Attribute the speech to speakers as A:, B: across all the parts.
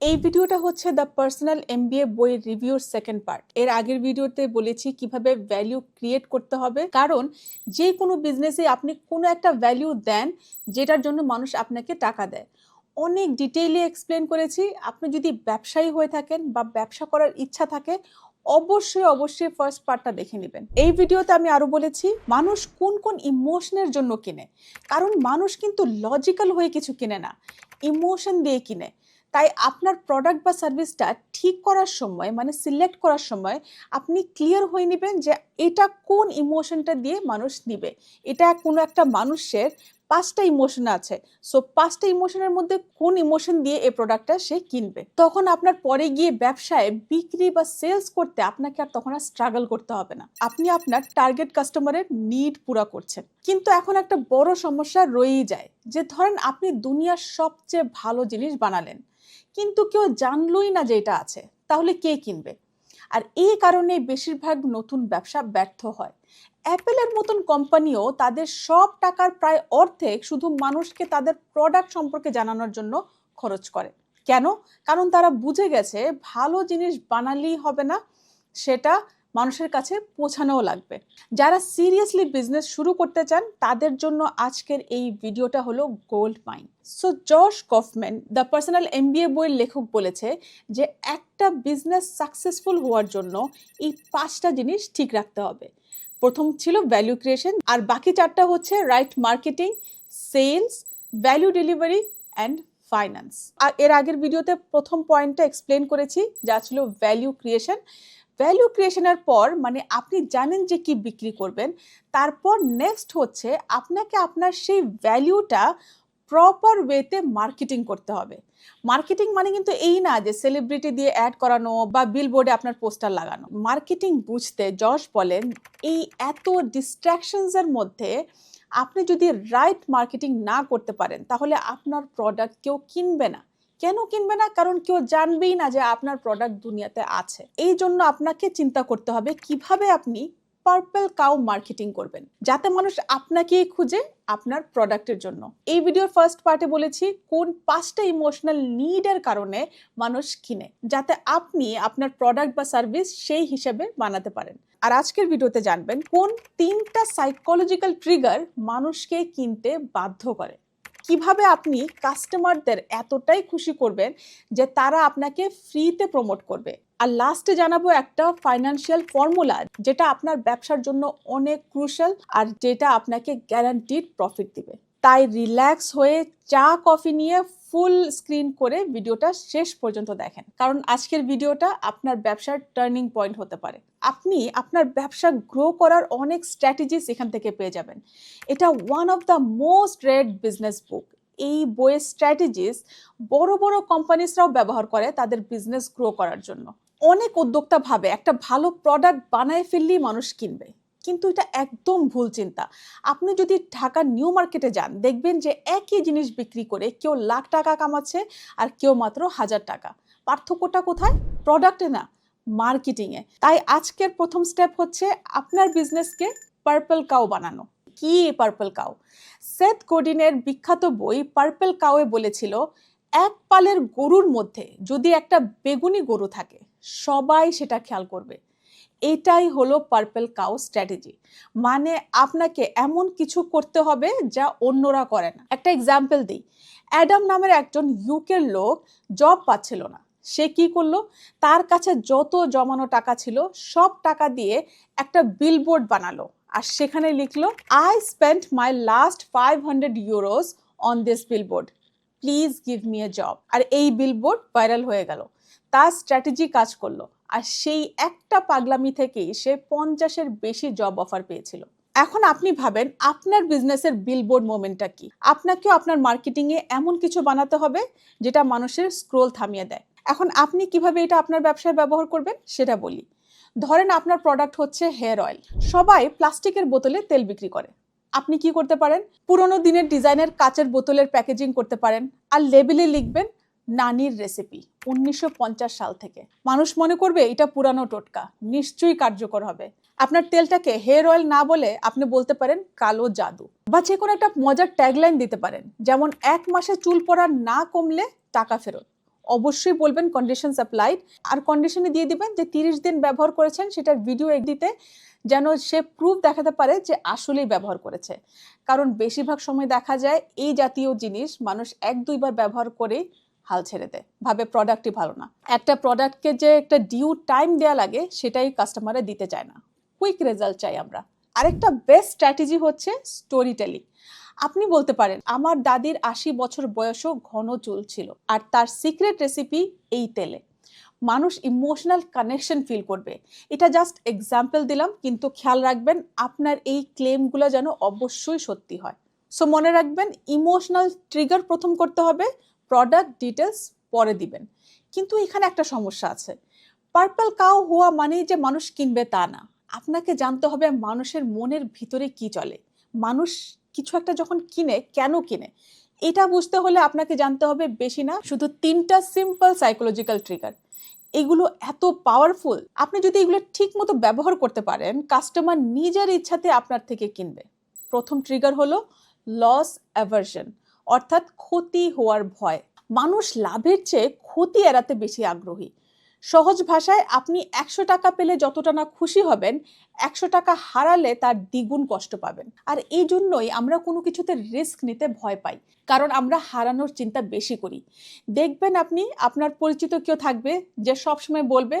A: এই ভিডিওটা হচ্ছে দ্য পার্সোনাল এমবিএ বইয়ের রিভিউর সেকেন্ড পার্ট এর আগের ভিডিওতে বলেছি কীভাবে ভ্যালু ক্রিয়েট করতে হবে। কারণ যে কোনো বিজনেসে আপনি কোনো একটা ভ্যালু দেন, যেটার জন্য মানুষ আপনাকে টাকা দেয়। অনেক ডিটেইলে এক্সপ্লেন করেছি। আপনি যদি ব্যবসায়ী হয়ে থাকেন বা ব্যবসা করার ইচ্ছা থাকে, অবশ্যই অবশ্যই ফার্স্ট পার্টটা দেখে নেবেন। এই ভিডিওতে আমি আরও বলেছি, মানুষ কোন কোন ইমোশনের জন্য কিনে? কারণ মানুষ কিন্তু লজিক্যাল হয়ে কিছু কিনে না। ইমোশন দিয়ে কিনে। তাই আপনার প্রোডাক্ট বা সার্ভিসটা ঠিক করার সময় মানে সিলেক্ট করার সময় আপনি ক্লিয়ার হয়ে নেবেন যে এটা কোন ইমোশনটা দিয়ে মানুষ নিবে। এটা কোনো একটা মানুষের পাঁচটা ইমোশন আছে। সো পাঁচটা ইমোশনের মধ্যে কোন ইমোশন দিয়ে এই প্রোডাক্টটা সে কিনবে? তখন আপনার পরে গিয়ে ব্যবসায় বিক্রি বা সেলস করতে আপনাকে আর তখন আর স্ট্রাগল করতে হবে না। আপনি আপনার টার্গেট কাস্টমারের নিড পুরা করছেন। কিন্তু এখন একটা বড় সমস্যা রয়েই যায়। যে ধরেন আপনি দুনিয়ার সবচেয়ে ভালো জিনিস বানালেন। কিন্তু কেউ জানলই না যে এটা আছে, তাহলে কে কিনবে? আর এই কারণে বেশিরভাগ নতুন ব্যবসা ব্যর্থ হয়। অ্যাপেলের মতন কোম্পানিও তাদের সব টাকার প্রায় অর্ধেক শুধু মানুষকে তাদের প্রোডাক্ট সম্পর্কে জানানোর জন্য খরচ করে। কেন? কারণ তারা বুঝে গেছে ভালো জিনিস বানালেই হবে না, সেটা মানুষের কাছে পৌঁছানোও লাগবে। যারা সিরিয়াসলি বিজনেস শুরু করতে চান, তাদের জন্য আজকের এই ভিডিওটা হলো gold mine so Josh Kaufman the personal M MBA বইয়ের লেখক, বলেছে যে একটা বিজনেস সাকসেসফুল হওয়ার জন্য এই পাঁচটা জিনিস ঠিক রাখতে হবে। প্রথম ছিল ভ্যালু ক্রিয়েশন আর বাকি চারটা হচ্ছে right marketing sales value delivery and finance আর এর আগের ভিডিওতে প্রথম পয়েন্টটা এক্সপ্লেন করেছি, যা ছিল ভ্যালু ক্রিয়েশন ভ্যালু ক্রিয়েশনের পর মানে আপনি জানেন যে কি বিক্রি করবেন, তারপর নেক্সট হচ্ছে আপনাকে আপনার সেই ভ্যালুটা প্রপার ওয়েতে মার্কেটিং করতে হবে। মার্কেটিং মানে কিন্তু এই না যে সেলিব্রিটি দিয়ে অ্যাড করানো বা বিলবোর্ডে আপনার পোস্টার লাগানো। মার্কেটিং বুঝতে যশ বলেন, এই এত ডিস্ট্র্যাকশনসের মধ্যে আপনি যদি রাইট মার্কেটিং না করতে পারেন, তাহলে আপনার প্রোডাক্ট কেউ কিনবে না। কেন কিনবে না? কারণ কেউ জানবেই না যে আপনার প্রোডাক্ট দুনিয়াতে আছে। এই জন্য আপনাকে চিন্তা করতে হবে কীভাবে আপনি পার্পল কাউ মার্কেটিং করবেন, যাতে মানুষ আপনাকেই খুঁজে আপনার প্রোডাক্টের জন্য। এই ভিডিওর ফার্স্ট পার্টে বলেছি কোন পাঁচটা ইমোশনাল নিডের কারণে মানুষ কিনে, যাতে আপনি আপনার প্রোডাক্ট বা সার্ভিস সেই হিসেবে বানাতে পারেন। আর আজকের ভিডিওতে জানবেন কোন তিনটা সাইকোলজিক্যাল ট্রিগার মানুষকে কিনতে বাধ্য করে। কীভাবে আপনি কাস্টমারদের এতটাই খুশি করবেন যে তারা আপনাকে ফ্রিতে প্রমোট করবে? আর লাস্টে জানাব একটা ফাইন্যান্সিয়াল ফর্মুলা যেটা আপনার ব্যবসার জন্য অনেক ক্রুশাল আর যেটা আপনাকে গ্যারান্টিড প্রফিট দিবে। তাই রিল্যাক্স হয়ে চা কফি নিয়ে ফুল স্ক্রিন করে ভিডিওটা শেষ পর্যন্ত দেখেন। কারণ আজকের ভিডিওটা আপনার ব্যবসার টার্নিং পয়েন্ট হতে পারে। আপনি আপনার ব্যবসা গ্রো করার অনেক স্ট্র্যাটেজিস এখান থেকে পেয়ে যাবেন। এটা one of the most read business book এই বইয়ের স্ট্র্যাটেজিস বড় বড় কোম্পানিসরাও ব্যবহার করে তাদের বিজনেস গ্রো করার জন্য। অনেক উদ্যোক্তা ভাবে একটা ভালো প্রোডাক্ট বানায় ফেললেই মানুষ কিনবে। কিন্তু এটা একদম ভুল চিন্তা। আপনি যদি ঢাকা নিউ মার্কেটে যান, দেখবেন যে একই জিনিস বিক্রি করে কেউ লাখ টাকা কামাচ্ছে আর কেউ মাত্র হাজার টাকা। পার্থক্যটা কোথায়? প্রোডাক্টে না মার্কেটিংয়ে তাই আজকের প্রথম স্টেপ হচ্ছে আপনার বিজনেসকে পার্পল কাউ বানানো। কি পার্পল কাউ সেথ কোডিনের বিখ্যাত বই পার্পল কাউয়ে বলেছিল, এক পালের গরুর মধ্যে যদি একটা বেগুনি গরু থাকে, সবাই সেটা খেয়াল করবে। এটাই হলো পার্পল কাউ স্ট্র্যাটেজি মানে আপনাকে এমন কিছু করতে হবে যা অন্যরা করে না। একটা এক্সাম্পল দিই। অ্যাডাম নামের একজন ইউকের লোক জব পাচ্ছিল না। সে কি করল? তার কাছে যত জমানো টাকা ছিল, সব টাকা দিয়ে একটা বিলবোর্ড বানালো। আর সেখানে লিখলো I spend my last five hundred euros on this billboard please give me a job আর এই বিলবোর্ড ভাইরাল হয়ে গেল। তার স্ট্র্যাটেজি কাজ করল। আর সেই একটা পাগলামি থেকেই সে পঞ্চাশের বেশি জব অফার পেয়েছিল। এখন আপনি ভাবেন আপনার বিজনেসের বিলবোর্ড মোমেন্টটা কি? আপনাকেও আপনার মার্কেটিংয়ে এমন কিছু বানাতে হবে যেটা মানুষের স্ক্রোল থামিয়ে দেয়। এখন আপনি কীভাবে এটা আপনার ব্যবসায় ব্যবহার করবেন সেটা বলি। ধরেন আপনার প্রোডাক্ট হচ্ছে হেয়ার অয়েল সবাই প্লাস্টিকের বোতলে তেল বিক্রি করে। আপনি কি করতে পারেন? পুরোনো দিনের ডিজাইনের কাচের বোতলের প্যাকেজিং করতে পারেন। আর লেবেলে লিখবেন নানির রেসিপি উনিশশো পঞ্চাশ সাল থেকে। মানুষ মনে করবে এটা পুরানো টোটকা, নিশ্চয়ই কার্যকর হবে। আপনার তেলটাকে হেয়ার অয়েল না বলে আপনি বলতে পারেন কালো জাদু বা যে কোনো একটা মজার ট্যাগলাইন দিতে পারেন, যেমন এক মাসে চুল পড়া না কমলে টাকা ফেরত। অবশ্যই বলবেন কন্ডিশনস অ্যাপ্লাইড আর কন্ডিশনে দিয়ে দিবেন যে তিরিশ দিন ব্যবহার করেছেন সেটার ভিডিও দিতে যেন সে প্রুফ দেখাতে পারে যে আসলেই ব্যবহার করেছে। কারণ বেশিরভাগ সময় দেখা যায় এই জাতীয় জিনিস মানুষ এক দুইবার ব্যবহার করে হাল ছেড়ে দেয়, ভাবে প্রোডাক্টই ভালো না। একটা প্রোডাক্টকে যে একটা ডিউ টাইম দেওয়া লাগে, সেটাই কাস্টমারে দিতে চায় না। কুইক রেজাল্ট চাই আমরা। আরেকটা বেস্ট স্ট্র্যাটেজি হচ্ছে স্টোরি টেলিং আপনি বলতে পারেন, আমার দাদির আশি বছর বয়সও ঘন চুল ছিল, আর তার সিক্রেট রেসিপি এই তেলে। মানুষ ইমোশনাল কানেকশন ফিল করবে। এটা জাস্ট এক্সাম্পল দিলাম, কিন্তু খেয়াল রাখবেন, আপনার এই ক্লেমগুলো যেন অবশ্যই সত্যি হয়। সো মনে রাখবেন ইমোশনাল ট্রিগার প্রথম করতে হবে প্রোডাক্ট ডিটেলস পরে দিবেন। কিন্তু এখানে একটা সমস্যা আছে। পার্পল কাউ হওয়া মানেই যে মানুষ কিনবে তা না। আপনাকে জানতে হবে মানুষের মনের ভিতরে কি চলে। মানুষ কিছু একটা যখন কিনে, কেন কিনে? এটা বুঝতে হলে আপনাকে জানতে হবে বেশি না, শুধু তিনটা সিম্পল সাইকোলজিক্যাল ট্রিগার এগুলো এত পাওয়ারফুল আপনি যদি এগুলো ঠিক মতো ব্যবহার করতে পারেন কাস্টমার নিজের ইচ্ছাতে আপনার থেকে কিনবে। প্রথম ট্রিগার হলো লস অ্যাভার্শন অর্থাৎ ক্ষতি হওয়ার ভয়। মানুষ লাভের চেয়ে ক্ষতি এড়াতে বেশি আগ্রহী। সহজ ভাষায় আপনি একশো টাকা পেলে যতটা না খুশি হবেন, একশো টাকা হারালে তার দ্বিগুণ কষ্ট পাবেন। আর এই জন্যই আমরা কোনো কিছুতে রিস্ক নিতে ভয় পাই, কারণ আমরা হারানোর চিন্তা বেশি করি। দেখবেন আপনি, আপনার পরিচিত কেউ থাকবে যে সবসময় বলবে,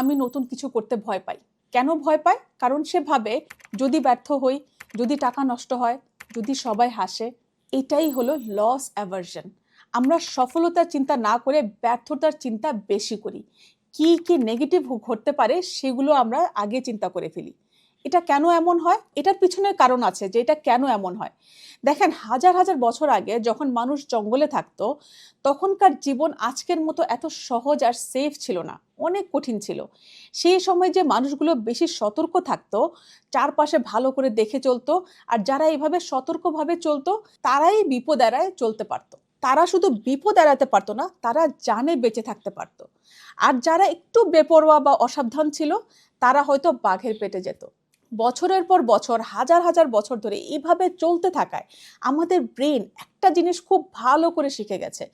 A: আমি নতুন কিছু করতে ভয় পাই। কেন ভয় পায়? কারণ সে ভাবে, যদি ব্যর্থ হই, যদি টাকা নষ্ট হয়, যদি সবাই হাসে এটাই হলো লস অ্যাভার্জন আমরা সফলতার চিন্তা না করে ব্যর্থতার চিন্তা বেশি করি। কি কি নেগেটিভ ঘটতে পারে সেগুলো আমরা আগে চিন্তা করে ফেলি। এটা কেন এমন হয়? এটার পিছনে কারণ আছে যে এটা কেন এমন হয়? দেখেন, হাজার হাজার বছর আগে যখন মানুষ জঙ্গলে থাকতো, তখনকার জীবন আজকের মতো এত সহজ আর সেফ ছিল না। অনেক কঠিন ছিল। সেই সময় যে মানুষগুলো বেশি সতর্ক থাকতো, চারপাশে ভালো করে দেখে চলতো, আর যারা এইভাবে সতর্কভাবে চলতো, তারাই বিপদ এড়ায় চলতে পারতো। তারা শুধু বিপদ এড়াতে পারতো না, তারা জানে বেঁচে থাকতে পারতো। আর যারা একটু বেপরোয়া বা অসাবধান ছিল, তারা হয়তো বাঘের পেটে যেত। বছরের পর বছর, হাজার হাজার বছর ধরে এইভাবে চলতে থাকায় আমাদের ব্রেন একটা জিনিস খুব ভালো করে শিখে গেছে।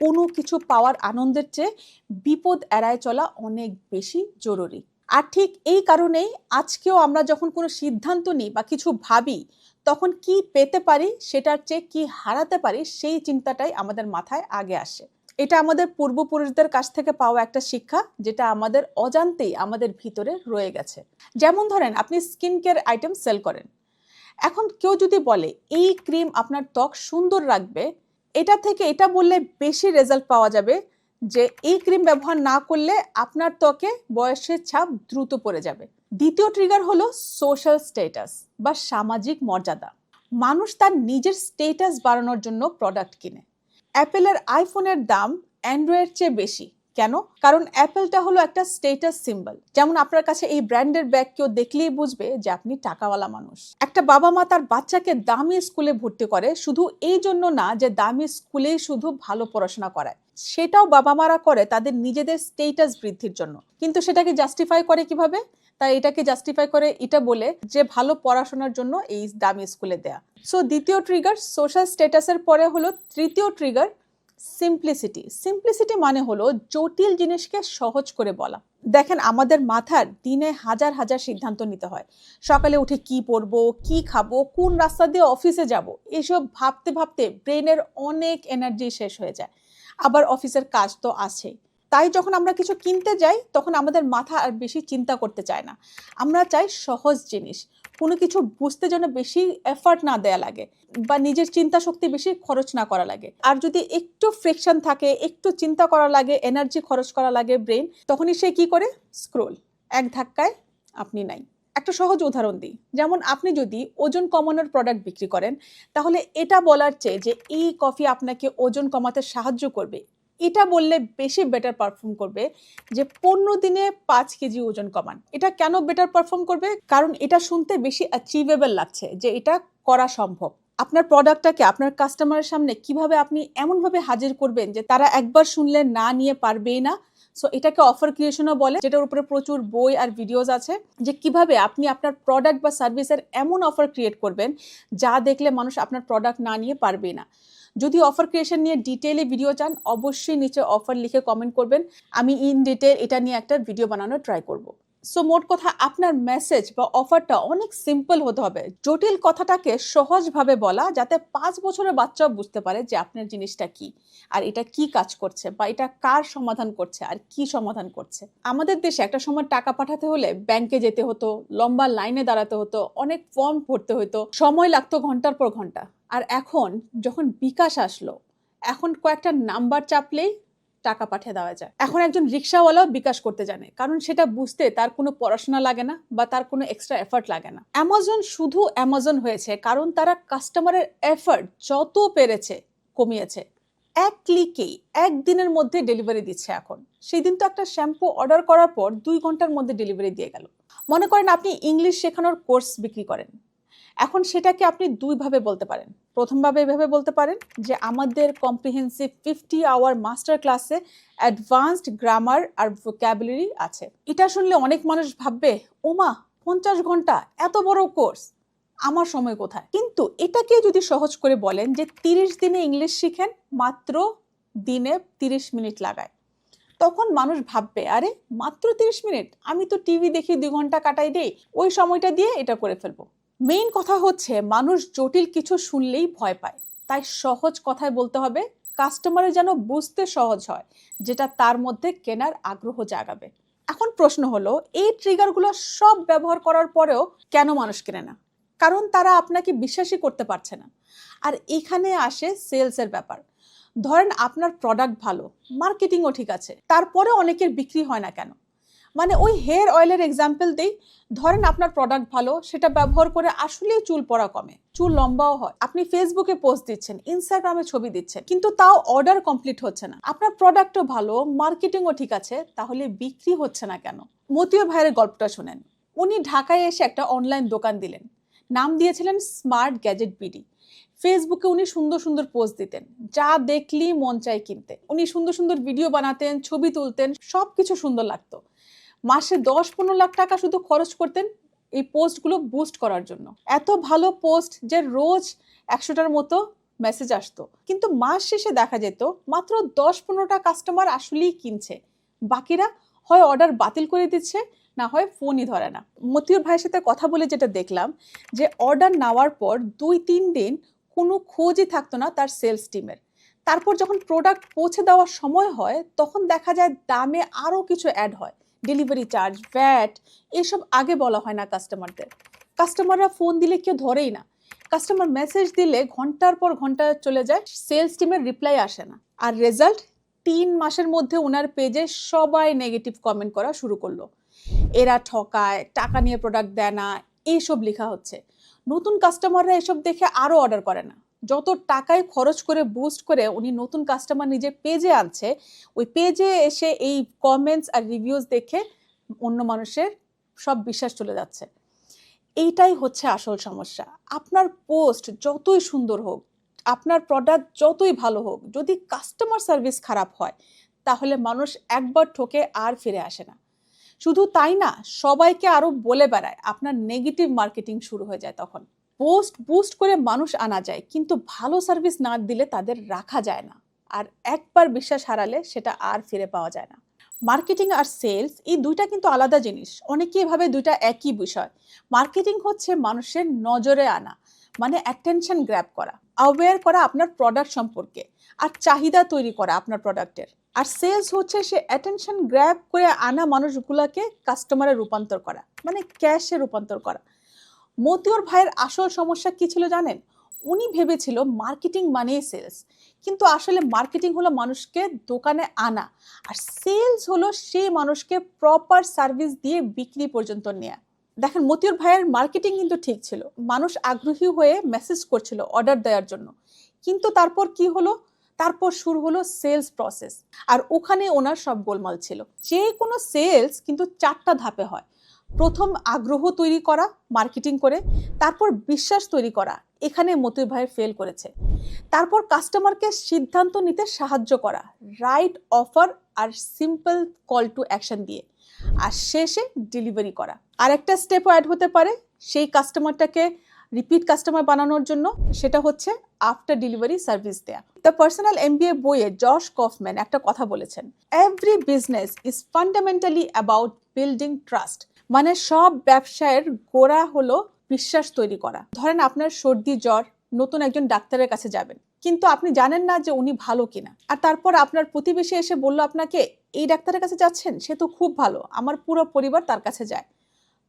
A: কোনো কিছু পাওয়ার আনন্দের চেয়ে বিপদ এড়ায় চলা অনেক বেশি জরুরি। আর ঠিক এই কারণেই আজকেও আমরা যখন কোনো সিদ্ধান্ত নিই বা কিছু ভাবি, তখন কি পেতে পারি, সেটার চেয়ে কি হারাতে পারি, সেই চিন্তাটাই আমাদের মাথায় আগে আসে। এটা আমাদের পূর্বপুরুষদের কাছ থেকে পাওয়া একটা শিক্ষা, যেটা আমাদের অজান্তেই আমাদের ভিতরে রয়ে গেছে। যেমন ধরেন, আপনি স্কিন কেয়ার আইটেম সেল করেন। এখন কেউ যদি বলে, এই ক্রিম আপনার ত্বক সুন্দর রাখবে। এটা থেকে এটা বললে বেশি রেজাল্ট পাওয়া যাবে যে, এই ক্রিম ব্যবহার না করলে আপনার ত্বকে বয়সের ছাপ দ্রুত পড়ে যাবে। দ্বিতীয় ট্রিগার হলো সোশ্যাল স্টেটাস বা সামাজিক মর্যাদা। মানুষ তার নিজের স্টেটাস বাড়ানোর জন্য প্রোডাক্ট কিনে। অ্যাপেলের আইফোনের দাম অ্যান্ড্রয়েড চেয়ে বেশি। কেন? কারণ অ্যাপেলটা হলো একটা স্টেটাস সিম্বল যেমন আপনার কাছে এই ব্র্যান্ডের ব্যাগ কেউ দেখলেই বুঝবে যে আপনি টাকাওয়ালা মানুষ। একটা বাবা মা তার বাচ্চাকে দামি স্কুলে ভর্তি করে, শুধু এই জন্য না যে দামি স্কুলেই শুধু ভালো পড়াশোনা করায়। সেটাও বাবা মারা করে তাদের নিজেদের স্টেটাস বৃদ্ধির জন্য। কিন্তু সেটাকে জাস্টিফাই করে কীভাবে? তাই এটাকে জাস্টিফাই করে এটা বলে যে ভালো পড়াশোনার জন্য এই দামি স্কুলে দেয়া। সো দ্বিতীয় ট্রিগার সোশ্যাল স্ট্যাটাসের পরে হলো তৃতীয় ট্রিগার সিম্পলিসিটি সিম্পলিসিটি মানে হলো জটিল জিনিসকে সহজ করে বলা। দেখেন আমাদের মাথার দিনে হাজার হাজার সিদ্ধান্ত নিতে হয়। সকালে উঠে কি পরবো কি খাব, কোন রাস্তা দিয়ে অফিসে যাব, এসব ভাবতে ভাবতে ব্রেনের অনেক এনার্জি শেষ হয়ে যায়। আবার অফিসের কাজ তো আছেই। তাই যখন আমরা কিছু কিনতে যাই, তখন আমাদের মাথা আর বেশি চিন্তা করতে চায় না। আমরা চাই সহজ জিনিস। কোনো কিছু বুঝতে যেন বেশি এফার্ট না দেয়া লাগে বা নিজের চিন্তা শক্তি বেশি খরচ না করা লাগে। আর যদি একটু ফ্রিকশন থাকে, একটু চিন্তা করা লাগে এনার্জি খরচ করা লাগে ব্রেন তখনই সে কি করে? স্ক্রোল এক ধাক্কায় আপনি নাই। একটা সহজ উদাহরণ দিই। যেমন আপনি যদি ওজন কমানোর প্রোডাক্ট বিক্রি করেন, তাহলে এটা বলার চেয়ে যে এই কফি আপনাকে ওজন কমাতে সাহায্য করবে। এটা বললে বেশি বেটার পারফর্ম করবে যে পনেরো দিনে পাঁচ কেজি ওজন কমান। এটা কেন বেটার পারফর্ম করবে? কারণ এটা শুনতে বেশি অ্যাচিভেবল লাগছে যে এটা করা সম্ভব। আপনার প্রোডাক্টটাকে আপনার কাস্টমারের সামনে কীভাবে আপনি এমনভাবে হাজির করবেন যে তারা একবার শুনলে না নিয়ে পারবেই না? সো এটাকে অফার ক্রিয়েশনও বলে, যেটার উপরে প্রচুর বই আর ভিডিওস আছে, যে কীভাবে আপনি আপনার প্রোডাক্ট বা সার্ভিসের এমন অফার ক্রিয়েট করবেন যা দেখলে মানুষ আপনার প্রোডাক্ট না নিয়ে পারবে না। যদি অফার ক্রিয়েশন নিয়ে ডিটেলে ভিডিও চান, অবশ্যই নিচে অফার লিখে কমেন্ট করবেন। আমি ইন ডিটেল এটা নিয়ে একটা ভিডিও বানানোর ট্রাই করব। সো মোট কথা আপনার মেসেজ বা অফারটা অনেক সিম্পল হতে হবে। জটিল কথাটাকে সহজভাবে বলা যাতে পাঁচ বছরের বাচ্চাও বুঝতে পারে যে আপনার জিনিসটা কি, আর এটা কি কাজ করছে বা এটা কার সমাধান করছে আর কি সমাধান করছে। আমাদের দেশে একটা সময় টাকা পাঠাতে হলে ব্যাংকে যেতে হতো, লম্বা লাইনে দাঁড়াতে হতো, অনেক ফর্ম ভরতে হতো, সময় লাগতো ঘণ্টার পর ঘণ্টা। আর এখন যখন বিকাশ আসলো, এখন কয়েকটা নাম্বার চাপলেই টাকা পাঠিয়ে দেওয়া যায়। এখন একজন রিক্সাওয়ালাও বিকাশ করতে জানে, কারণ সেটা বুঝতে তার কোনো পড়াশোনা লাগে না বা তার কোনো এক্সট্রা এফার্ট লাগে না। অ্যামাজন শুধু অ্যামাজন হয়েছে, কারণ তারা কাস্টমারের এফার্ট যত পেরেছে কমিয়েছে। এক ক্লিকেই একদিনের মধ্যে ডেলিভারি দিচ্ছে এখন। সেই দিন তো একটা শ্যাম্পু অর্ডার করার পর দুই ঘণ্টার মধ্যে ডেলিভারি দিয়ে গেল। মনে করেন আপনি ইংলিশ শেখানোর কোর্স বিক্রি করেন। এখন সেটাকে আপনি দুইভাবে বলতে পারেন। প্রথমভাবে এভাবে বলতে পারেন যে আমাদের কম্প্রিহেন্সিভ ফিফটি আওয়ার মাস্টার ক্লাসে অ্যাডভান্সড গ্রামার আর ভোক্যাবুলারি আছে। এটা শুনলে অনেক মানুষ ভাববে, ওমা, পঞ্চাশ ঘণ্টা, এত বড় কোর্স আমার সময় কোথায়? কিন্তু এটাকে যদি সহজ করে বলেন যে তিরিশ দিনে ইংলিশ শিখেন, মাত্র দিনে তিরিশ মিনিট লাগায়। তখন মানুষ ভাববে, আরে, মাত্র তিরিশ মিনিট, আমি তো টিভি দেখি দুই ঘণ্টা কাটাই দেই, ওই সময়টা দিয়ে এটা করে ফেলব। মেইন কথা হচ্ছে, মানুষ জটিল কিছু শুনলেই ভয় পায়। তাই সহজ কথায় বলতে হবে কাস্টমারের যেন বুঝতে সহজ হয়, যেটা তার মধ্যে কেনার আগ্রহ জাগাবে। এখন প্রশ্ন হলো, এই ট্রিগারগুলো সব ব্যবহার করার পরেও কেন মানুষ কেনে না? কারণ তারা আপনাকে বিশ্বাসই করতে পারছে না। আর এখানে আসে সেলসের ব্যাপার। ধরেন আপনার প্রোডাক্ট ভালো মার্কেটিংও ঠিক আছে তারপরে অনেকের বিক্রি হয় না কেন? মানে ওই হেয়ার অয়েলের এক্সাম্পল দেই, ধরেন আপনার প্রোডাক্ট ভালো, সেটা ব্যবহার করে আসলেই চুল পড়া কমে, চুল লম্বাও হয়। আপনি ফেসবুকে পোস্ট দিচ্ছেন ইনস্টাগ্রামে ছবি দিচ্ছেন, কিন্তু তাও অর্ডার কমপ্লিট হচ্ছে না। আপনার প্রোডাক্টও ভালো মার্কেটিংও ঠিক আছে, তাহলে বিক্রি হচ্ছে না কেন? মতীয় ভাইয়ের গল্পটা শোনেন। উনি ঢাকায় এসে একটা অনলাইন দোকান দিলেন। নাম দিয়েছিলেন স্মার্ট গ্যাজেট বিডি ফেসবুকে উনি সুন্দর সুন্দর পোস্ট দিতেন। যা দেখলি মন চাই কিনতে। উনি সুন্দর সুন্দর ভিডিও বানাতেন, ছবি তুলতেন সব কিছু সুন্দর লাগতো। মাসে দশ পনেরো লাখ টাকা শুধু খরচ করতেন এই পোস্টগুলো বুস্ট করার জন্য। এত ভালো পোস্ট যে রোজ একশোটার মতো মেসেজ আসতো। কিন্তু মাস শেষে দেখা যেত, মাত্র দশ পনেরোটা কাস্টমার আসলেই কিনছে। বাকিরা হয় অর্ডার বাতিল করে দিচ্ছে, না হয় ফোনই ধরে না। মতিউর ভাইয়ের সাথে কথা বলে যেটা দেখলাম, যে অর্ডার নেওয়ার পর দুই তিন দিন কোনো খোঁজই থাকতো না তার সেলস টিমের তারপর যখন প্রোডাক্ট পৌঁছে দেওয়ার সময় হয়, তখন দেখা যায় দামে আরও কিছু অ্যাড হয়। ডেলিভারি চার্জ ভ্যাট এসব আগে বলা হয় না কাস্টমারদের কাস্টমাররা ফোন দিলে কেউ ধরেই না। কাস্টমার মেসেজ দিলে ঘণ্টার পর ঘণ্টা চলে যায় সেলস টিমের রিপ্লাই আসে না। আর রেজাল্ট তিন মাসের মধ্যে ওনার পেজে সবাই নেগেটিভ কমেন্ট করা শুরু করল। এরা ঠকায়, টাকা নিয়ে প্রোডাক্ট দেয় না এইসব লেখা হচ্ছে। নতুন কাস্টমাররা এসব দেখে আরও অর্ডার করে না। যত টাকায় খরচ করে বুস্ট করে উনি নতুন কাস্টমার নিজের পেজে আনছে, ওই পেজে এসে এই কমেন্টস আর রিভিউজ দেখে অন্য মানুষের সব বিশ্বাস চলে যাচ্ছে। এইটাই হচ্ছে আসল সমস্যা। আপনার পোস্ট যতই সুন্দর হোক, আপনার প্রোডাক্ট যতই ভালো হোক, যদি কাস্টমার সার্ভিস খারাপ হয়, তাহলে মানুষ একবার ঠকে আর ফিরে আসে না। শুধু তাই না, সবাইকে আরও বলে বেড়ায়, আপনার নেগেটিভ মার্কেটিং শুরু হয়ে যায় তখন। পোস্ট বুস্ট করে মানুষ আনা যায়, কিন্তু ভালো সার্ভিস না দিলে তাদের রাখা যায় না। আর একবার বিশ্বাস হারালে সেটা আর ফিরে পাওয়া যায় না। মার্কেটিং আর সেলস এই দুইটা কিন্তু আলাদা জিনিস। অনেকেই ভাবে দুইটা একই বিষয়। মার্কেটিং হচ্ছে মানুষের নজরে আনা মানে অ্যাটেনশন গ্র্যাব করা অ্যাওয়্যার করা আপনার প্রোডাক্ট সম্পর্কে, আর চাহিদা তৈরি করা আপনার প্রোডাক্টের আর সেলস হচ্ছে সে অ্যাটেনশন গ্র্যাব করে আনা মানুষগুলোকে কাস্টমারে রূপান্তর করা মানে ক্যাশে রূপান্তর করা। মতিউর ভাইয়ের আসল সমস্যা কি ছিল জানেন? উনি ভেবেছিল মার্কেটিং মানেই সেলস। কিন্তু আসলে মার্কেটিং হলো মানুষকে দোকানে আনা। আর সেলস হলো সেই মানুষকে প্রপার সার্ভিস দিয়ে বিক্রি পর্যন্ত নেয়া। দেখেন, মতিউর ভাইয়ের মার্কেটিং কিন্তু ঠিক ছিল। মানুষ আগ্রহী হয়ে মেসেজ করছিল অর্ডার দেওয়ার জন্য। কিন্তু তারপর কি হলো? তারপর শুরু হলো সেলস প্রসেস। আর ওখানে ওনার সব গোলমাল ছিল। যে কোনো সেলস কিন্তু চারটা ধাপে হয়। প্রথম আগ্রহ তৈরি করা মার্কেটিং করে, তারপর বিশ্বাস তৈরি করা, এখানে মতুই ভাইয়ের ফেল করেছে। তারপর কাস্টমারকে সিদ্ধান্ত নিতে সাহায্য করা রাইট অফার আর সিম্পল কল টু অ্যাকশন দিয়ে, আর শেষে ডেলিভারি করা। আর একটা স্টেপও অ্যাড হতে পারে, সেই কাস্টমারটাকে রিপিট কাস্টমার বানানোর জন্য, সেটা হচ্ছে আফটার ডেলিভারি সার্ভিস দেয়া। দ্য পার্সোনাল এমবিএ বইয়ে জশ কফম্যান একটা কথা বলেছেন every business is fundamentally about building trust মানে সব ব্যবসায়ের গোড়া হলো বিশ্বাস তৈরি করা। ধরেন আপনার সর্দি জ্বর, নতুন একজন ডাক্তারের কাছে যাবেন। কিন্তু আপনি জানেন না যে উনি ভালো কিনা। আর তারপর আপনার প্রতিবেশী এসে বলল, আপনাকে এই ডাক্তারের কাছে যাচ্ছেন? সে তো খুব ভালো। আমার পুরো পরিবার তার কাছে যায়।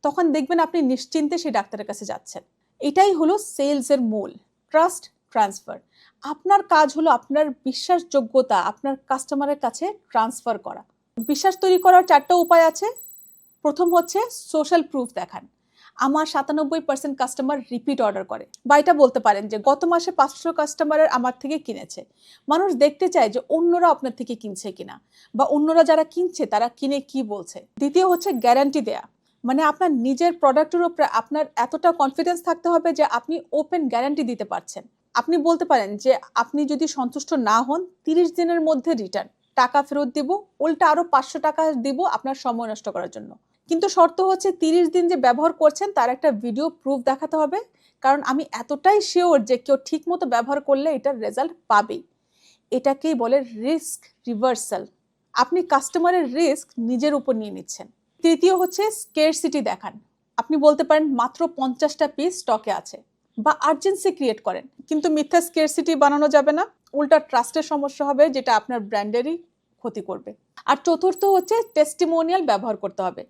A: তখন দেখবেন আপনি নিশ্চিন্তে সেই ডাক্তারের কাছে যাচ্ছেন। এটাই হলো সেলসের মূল ট্রাস্ট ট্রান্সফার আপনার কাজ হলো আপনার বিশ্বাসযোগ্যতা, আপনার কাস্টমারের কাছে ট্রান্সফার করা। বিশ্বাস তৈরি করার চারটা উপায় আছে। প্রথম হচ্ছে সোশ্যাল প্রুফ দেখান। আমার সাতানব্বই পার্সেন্ট কাস্টমার রিপিট অর্ডার করে। বা এটা বলতে পারেন যে গত মাসে পাঁচশো কাস্টমারের আমার থেকে কিনেছে। মানুষ দেখতে চায় যে অন্যরা আপনার থেকে কিনছে কিনা। বা অন্যরা যারা কিনছে তারা কিনে কি বলছে। দ্বিতীয় হচ্ছে গ্যারান্টি দেয়া। মানে আপনার নিজের প্রোডাক্টের উপরে আপনার এতটা কনফিডেন্স থাকতে হবে যে আপনি ওপেন গ্যারান্টি দিতে পারছেন। আপনি বলতে পারেন যে আপনি যদি সন্তুষ্ট না হন, তিরিশ দিনের মধ্যে রিটার্ন টাকা ফেরত দিব, উল্টা আরও পাঁচশো টাকা দিব আপনার সময় নষ্ট করার জন্য। কিন্তু শর্ত হচ্ছে তিরিশ দিন যে ব্যবহার করছেন, তার একটা ভিডিও প্রুফ দেখাতে হবে। কারণ আমি এতটাই শিওর যে কেউ ঠিক মতো ব্যবহার করলে এটার রেজাল্ট পাবেই। এটাকেই বলে রিস্ক রিভার্সাল আপনি কাস্টমারের রিস্ক নিজের উপর নিয়ে নিচ্ছেন। তৃতীয় হচ্ছে স্কেরসিটি দেখান। আপনি বলতে পারেন মাত্র পঞ্চাশটা পিস স্টকে আছে বা আর্জেন্সি ক্রিয়েট করেন। কিন্তু মিথ্যা স্কেরসিটি বানানো যাবে না। উল্টা ট্রাস্টের সমস্যা হবে, যেটা আপনার ব্র্যান্ডেরই ক্ষতি করবে। আর চতুর্থ হচ্ছে টেস্টিমোনিয়াল ব্যবহার করতে হবে।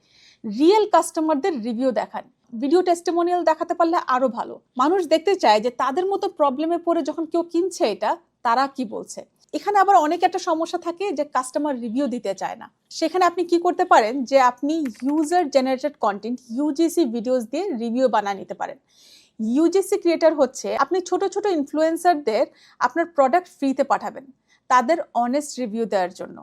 A: রিয়েল কাস্টমারদের রিভিউ দেখান। ভিডিও টেস্টিমোনিয়াল দেখাতে পারলে আরও ভালো। মানুষ দেখতে চায় যে তাদের মতো প্রবলেমে পড়ে যখন কেউ কিনছে এটা, তারা কি বলছে? এখানে আবার অনেক একটা সমস্যা থাকে যে কাস্টমার রিভিউ দিতে চায় না। সেখানে আপনি কি করতে পারেন যে আপনি user generated content UGC videos দিয়ে রিভিউ বানিয়ে নিতে পারেন। ইউজিসি ক্রিয়েটার হচ্ছে, আপনি ছোট ছোট ইনফ্লুয়েন্সারদের আপনার প্রোডাক্ট ফ্রিতে পাঠাবেন। তাদের অনেস্ট রিভিউ দেওয়ার জন্য।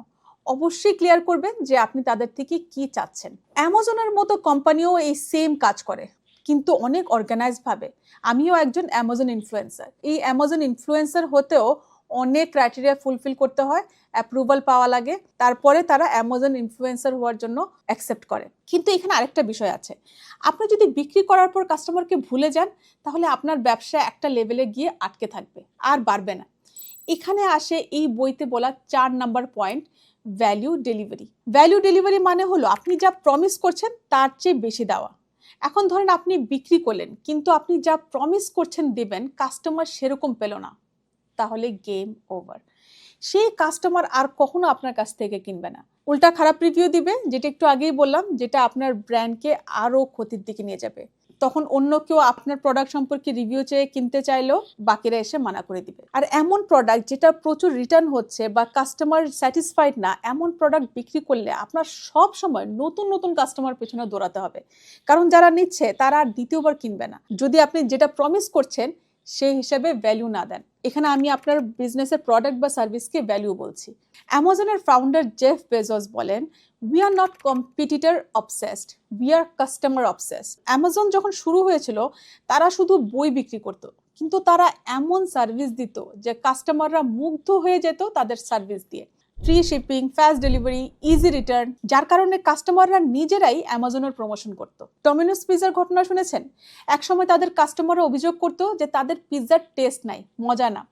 A: অবশ্যই ক্লিয়ার করবেন যে আপনি তাদের থেকে কি চাচ্ছেন। অ্যামাজনের মতো কোম্পানিও এই সেম কাজ করে, কিন্তু অনেক অর্গানাইজ ভাবে। আমিও একজন অ্যামাজন ইনফ্লুয়েন্সার এই অ্যামাজন ইনফ্লুয়েন্সার হতেও অনেক ক্রাইটেরিয়া ফুলফিল করতে হয় অ্যাপ্রুভাল পাওয়া লাগে, তারপরে তারা অ্যামাজন ইনফ্লুয়েন্সার হওয়ার জন্য অ্যাকসেপ্ট করে। কিন্তু এখানে আরেকটা বিষয় আছে। আপনি যদি বিক্রি করার পর কাস্টমারকে ভুলে যান, তাহলে আপনার ব্যবসা একটা লেভেলে গিয়ে আটকে থাকবে, আর বাড়বে না। এখানে আসে এই বইতে বলা চার number point value delivery value delivery মানে হলো আপনি যা প্রমিস করছেন তার চেয়ে বেশি দেওয়া। এখন ধরেন আপনি বিক্রি করলেন, কিন্তু আপনি যা প্রমিস করছেন দেবেন কাস্টমার সেরকম পেল না। তাহলে গেম ওভার সেই কাস্টমার আর কখনো আপনার কাছ থেকে কিনবে না। উল্টা খারাপ রিভিউ দিবে, যেটা একটু আগেই বললাম, যেটা আপনার ব্র্যান্ডকে আরও ক্ষতির দিকে নিয়ে যাবে। তখন অন্য কেউ আপনার প্রোডাক্ট সম্পর্কে রিভিউ চেয়ে কিনতে চাইলেও বাকিরা এসে মানা করে দিবে। আর এমন প্রোডাক্ট যেটা প্রচুর রিটার্ন হচ্ছে বা কাস্টমার স্যাটিসফাইড না, এমন প্রোডাক্ট বিক্রি করলে আপনার সব সময় নতুন নতুন কাস্টমার পেছনে দৌড়াতে হবে। কারণ যারা নিচ্ছে তারা আর দ্বিতীয়বার কিনবে না। যদি আপনি যেটা প্রমিস করছেন সেই হিসেবে ভ্যালু না দেন। এখানে আমি আপনার বিজনেসের প্রোডাক্ট বা সার্ভিসকে ভ্যালু বলছি। অ্যামাজনের ফাউন্ডার জেফ বেজস বলেন we are not competitor obsessed we are customer obsessed Amazon যখন শুরু হয়েছিল, তারা শুধু বই বিক্রি করতো, কিন্তু তারা এমন সার্ভিস দিত যে কাস্টমাররা মুগ্ধ হয়ে যেত তাদের সার্ভিস দিয়ে। Free shipping fast delivery easy return যার কারণে কাস্টমাররা নিজেরাই অ্যামাজনের প্রমোশন করত। ডমিনোস পিৎজার ঘটনা শুনেছেন? একসময় তাদের কাস্টমাররা অভিযোগ করতো যে তাদের পিৎজার টেস্ট নাই, মজা না।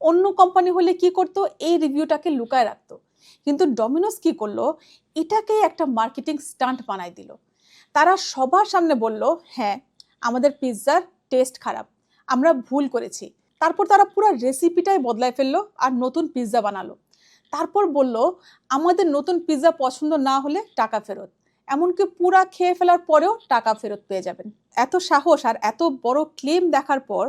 A: অন্য কোম্পানি হলে কি করতো? এই রিভিউটাকে লুকায় রাখতো। কিন্তু ডমিনোস কি করল? এটাকে একটা মার্কেটিং স্টান্ট বানাই দিল। তারা সবার সামনে বলল হ্যাঁ আমাদের পিৎজার টেস্ট খারাপ। আমরা ভুল করেছি। তারপর তারা পুরো রেসিপিটাই বদলায় ফেলল আর নতুন পিৎজা বানালো। তারপর বলল, আমাদের নতুন পিৎজা পছন্দ না হলে টাকা ফেরত। এমনকি পুরা খেয়ে ফেলার পরেও টাকা ফেরত পেয়ে যাবেন। এত সাহস আর এত বড় ক্লেম দেখার পর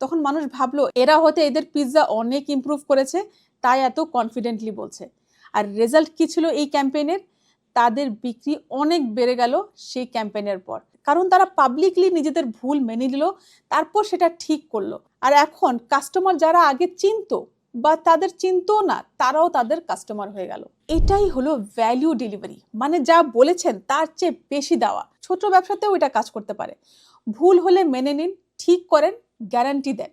A: তখন মানুষ ভাবলো, এরা হতে এদের পিৎজা অনেক ইমপ্রুভ করেছে, তাই এত কনফিডেন্টলি বলছে। আর রেজাল্ট কি ছিল এই ক্যাম্পেইনের তাদের বিক্রি অনেক বেড়ে গেল সেই ক্যাম্পেইনের পর। কারণ তারা পাবলিকলি নিজেদের ভুল মেনে নিল, তারপর সেটা ঠিক করল। আর এখন কাস্টমার যারা আগে চিনতো বা তাদের চিনতো না, তারাও তাদের কাস্টমার হয়ে গেল। এটাই হলো ভ্যালু ডেলিভারি মানে যা বলেছেন, তার চেয়ে বেশি দেওয়া। ছোট ব্যবসাতেও এটা কাজ করতে পারে। ভুল হলে মেনে নিন, ঠিক করেন গ্যারান্টি দেন।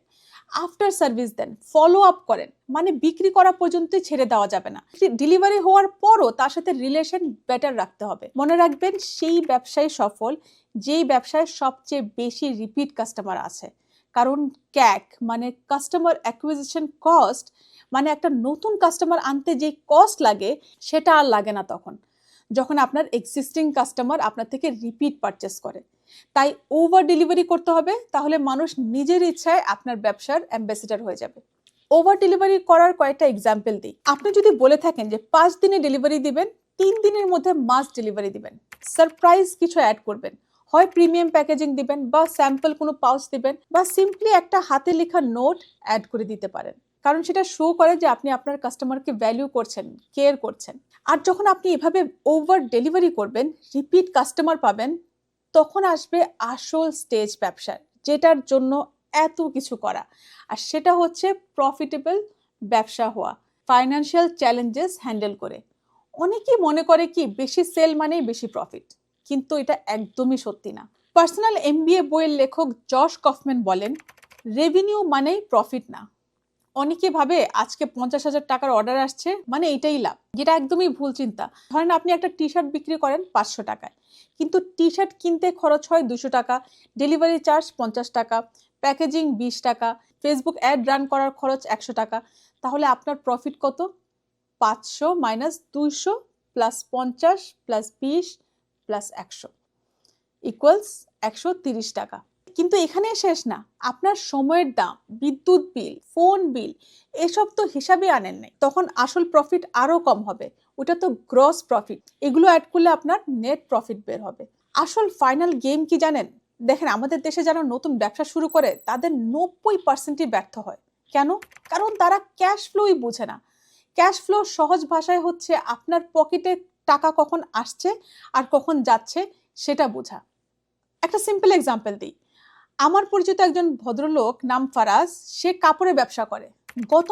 A: আফটার সার্ভিস দেন ফলো আপ করেন। মানে বিক্রি করা পর্যন্তই ছেড়ে দেওয়া যাবে না। ডেলিভারি হওয়ার পরও তার সাথে রিলেশন বেটার রাখতে হবে। মনে রাখবেন, সেই ব্যবসায় সফল, যেই ব্যবসায় সবচেয়ে বেশি রিপিট কাস্টমার আছে। কারণ ক্যাক মানে কাস্টমার অ্যাকুইজিশন কস্ট মানে একটা নতুন কাস্টমার আনতে যে কস্ট লাগে, সেটা আর লাগে না তখন। যখন আপনার এক্সিস্টিং কাস্টমার আপনার থেকে রিপিট পারচেস করে। তাই ওভার ডেলিভারি করতে হবে, তাহলে মানুষ নিজের ইচ্ছায় আপনার ব্যবসার অ্যাম্বাসেডার হয়ে যাবে। ওভার ডেলিভারি করার কয়েকটা এক্সাম্পল দিই। আপনি যদি বলে থাকেন যে পাঁচ দিনে ডেলিভারি দিবেন, তিন দিনের মধ্যে মাস ডেলিভারি দিবেন। সারপ্রাইজ কিছু অ্যাড করবেন। হয় প্রিমিয়াম প্যাকেজিং দিবেন বা স্যাম্পল কোনো পাউচ দিবেন বা সিম্পলি একটা হাতে লেখা নোট অ্যাড করে দিতে পারেন। কারণ সেটা শো করে যে আপনি আপনার কাস্টমারকে ভ্যালু করছেন কেয়ার করছেন। আর যখন আপনি এভাবে ওভার ডেলিভারি করবেন রিপিট কাস্টমার পাবেন, তখন আসবে আসল স্টেজ ব্যবসার যেটার জন্য এত কিছু করা। আর সেটা হচ্ছে প্রফিটেবল ব্যবসা হওয়া ফাইন্যান্সিয়াল চ্যালেঞ্জেস হ্যান্ডেল করে। অনেকেই মনে করে কি, বেশি সেল মানেই বেশি প্রফিট কিন্তু এটা একদমই সত্যি না। পার্সোনাল এমবিএ বইয়ের লেখক জশ কফম্যান বলেন রেভিনিউ মানেই প্রফিট না। অনেকে ভাবে আজকে পঞ্চাশ হাজার টাকার অর্ডার আসছে মানে এটাই লাভ। যেটা একদমই ভুল চিন্তা। ধরেন আপনি একটা টি শার্ট বিক্রি করেন পাঁচশো টাকায়, কিন্তু টি শার্ট কিনতে খরচ হয় দুশো টাকা ডেলিভারি চার্জ পঞ্চাশ টাকা প্যাকেজিং বিশ টাকা ফেসবুক অ্যাড রান করার খরচ একশো টাকা, তাহলে আপনার প্রফিট কত? পাঁচশো মাইনাস দুইশো প্লাস পঞ্চাশ প্লাস বিশ প্লাস একশো ইকুয়ালস একশো তিরিশ টাকা। কিন্তু এখানে শেষ না। আপনার সময়ের দাম, বিদ্যুৎ বিল ফোন বিল এসব তো হিসাবে আনেন নাই। তখন আসল প্রফিট আরও কম হবে। ওটা তো গ্রস প্রফিট এগুলো অ্যাড করলে আপনার নেট প্রফিট বের হবে। আসল ফাইনাল গেম কি জানেন? দেখেন, আমাদের দেশে যারা নতুন ব্যবসা শুরু করে, তাদের নব্বই পার্সেন্টই ব্যর্থ হয়। কেন? কারণ তারা ক্যাশ ফ্লোই বুঝে না। ক্যাশ ফ্লো সহজ ভাষায় হচ্ছে আপনার পকেটে টাকা কখন আসছে আর কখন যাচ্ছে সেটা বোঝা। একটা সিম্পল এক্সাম্পল দিই। আমার পরিচিত একজন ভদ্রলোক, নাম ফারাজ, সে কাপড়ের ব্যবসা করে। গত